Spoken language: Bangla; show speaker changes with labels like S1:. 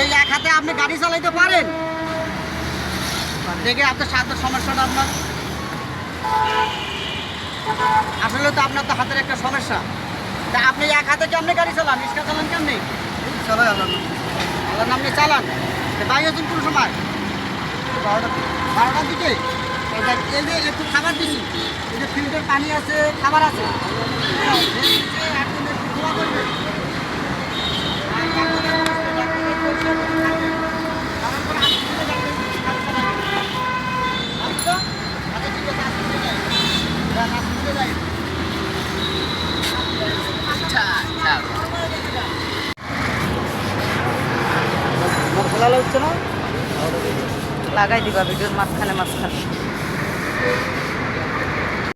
S1: এই এক হাতে আপনি গাড়ি চালাইতে পারেন? দেখে আপনার সাথে সমস্যাটা আপনার। আসলে তো আপনার তো হাতের একটা সমস্যা। তা আপনি এক হাতে কেমনে গাড়ি চালান? রিক্সা চালান কেমনে?
S2: চালাই
S1: আল্লাহ নামনি চালান? বাইরে আছেন কোন সময়?
S2: বারোটা
S1: বারোটার দিকে? এই যে একটু খাবার দিছি। এই যে ফিল্টার পানি আছে খাবার আছে।
S3: লাগাই দিবা ভিডিওর মাঝখানে মাঝখানে।